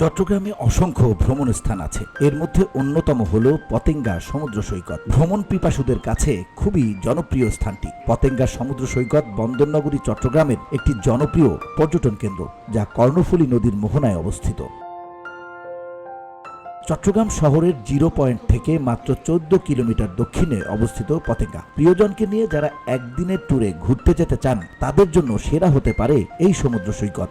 চট্টগ্রামে অসংখ্য ভ্রমণ স্থান আছে। এর মধ্যে অন্যতম হল পতেঙ্গা সমুদ্র সৈকত। ভ্রমণ পিপাসুদের কাছে খুবই জনপ্রিয় স্থানটি। পতেঙ্গা সমুদ্র সৈকত বন্দরনগরী চট্টগ্রামের একটি জনপ্রিয় পর্যটন কেন্দ্র, যা কর্ণফুলী নদীর মোহনায় অবস্থিত। চট্টগ্রাম শহরের জিরো পয়েন্ট থেকে মাত্র চোদ্দ কিলোমিটার দক্ষিণে অবস্থিত পতেঙ্গা। প্রিয়জনকে নিয়ে যারা একদিনের ট্যুরে ঘুরতে যেতে চান, তাদের জন্য সেরা হতে পারে এই সমুদ্র সৈকত।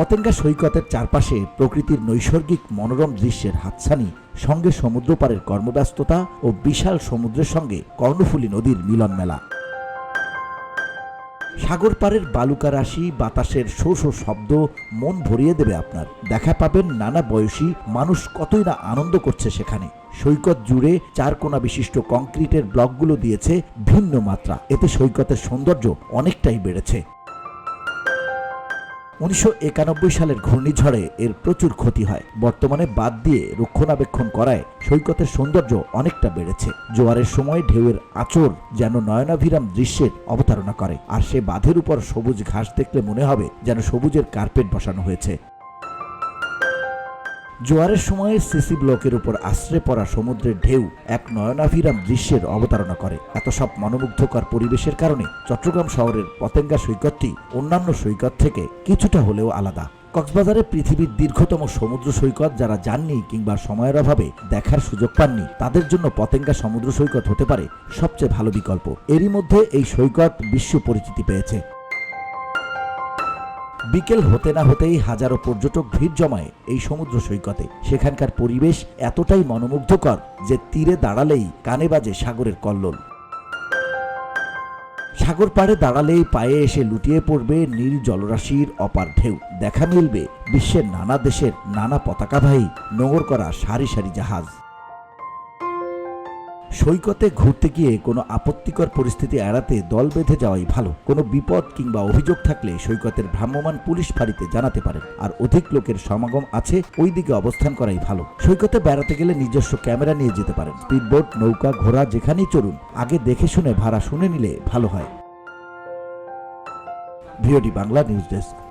পতেঙ্গা সৈকতের চারপাশে প্রকৃতির নৈসর্গিক মনোরম দৃশ্যের হাতছানি, সঙ্গে সমুদ্র পাড়ের কর্মব্যস্ততা ও বিশাল সমুদ্রের সঙ্গে কর্ণফুলী নদীর মিলন মেলা। সাগর পাড়ের বালুকা রাশি বাতাসের শো শো শব্দ মন ভরিয়ে দেবে আপনার। দেখা পাবেন নানা বয়সী মানুষ কতই না আনন্দ করছে সেখানে। সৈকত জুড়ে চার কোনা বিশিষ্ট কংক্রিটের ব্লকগুলো দিয়েছে ভিন্ন মাত্রা। এতে সৈকতের সৌন্দর্য অনেকটাই বেড়েছে। উনিশশো একানব্বই সালের ঘূর্ণিঝড়ে এর প্রচুর ক্ষতি হয়। বর্তমানে বাদ দিয়ে রক্ষণাবেক্ষণ করায় সৈকতের সৌন্দর্য অনেকটা বেড়েছে। জোয়ারের সময় ঢেউয়ের আচর যেন নয়নাভিরাম দৃশ্যের অবতারণা করে, আর সে বাঁধের উপর সবুজ ঘাস দেখলে মনে হবে যেন সবুজের কার্পেট বসানো হয়েছে। জোয়ারের সময়ে সিসি ব্লকের উপর আশ্রে পড়া সমুদ্রের ঢেউ এক নয়নাভিরাম দৃশ্যের অবতারণা করে। এত সব মনোমুগ্ধকর পরিবেশের কারণে চট্টগ্রাম শহরের পতেঙ্গা সৈকতটি অন্যান্য সৈকত থেকে কিছুটা হলেও আলাদা। কক্সবাজারে পৃথিবীর দীর্ঘতম সমুদ্র সৈকত যারা যাননি কিংবা সময়ের অভাবে দেখার সুযোগ পাননি, তাদের জন্য পতেঙ্গা সমুদ্র সৈকত হতে পারে সবচেয়ে ভালো বিকল্প। এরই মধ্যে এই সৈকত বিশ্ব পরিচিতি পেয়েছে। বিকেল হতে না হতেই হাজারো পর্যটক ভিড় জমায় এই সমুদ্র সৈকতে। সেখানকার পরিবেশ এতটাই মনোমুগ্ধকর যে তীরে দাঁড়ালেই কানে বাজে সাগরের কল্লোল। সাগর পাড়ে দাঁড়ালেই পায়ে এসে লুটিয়ে পড়বে নীল জলরাশির অপার ঢেউ। দেখা মিলবে বিশ্বের নানা দেশের নানা পতাকাবাহী নোঙর করা সারি সারি জাহাজ। সৈকতে ঘুরতে গিয়ে কোনো আপত্তিকর পরিস্থিতি এড়াতে দল বেঁধে যাওয়াই ভালো। কোনো বিপদ কিংবা অভিযোগ থাকলে সৈকতের ভ্রাম্যমাণ পুলিশ ফাঁড়িতে জানাতে পারেন। আর অধিক লোকের সমাগম আছে ওই দিকে অবস্থান করাই ভালো। সৈকতে বেড়াতে গেলে নিজস্ব ক্যামেরা নিয়ে যেতে পারেন। স্পিডবোট, নৌকা, ঘোড়া যেখানেই চড়ুন, আগে দেখে শুনে ভাড়া শুনে নিলে ভালো হয়। VOD Bangla news desk.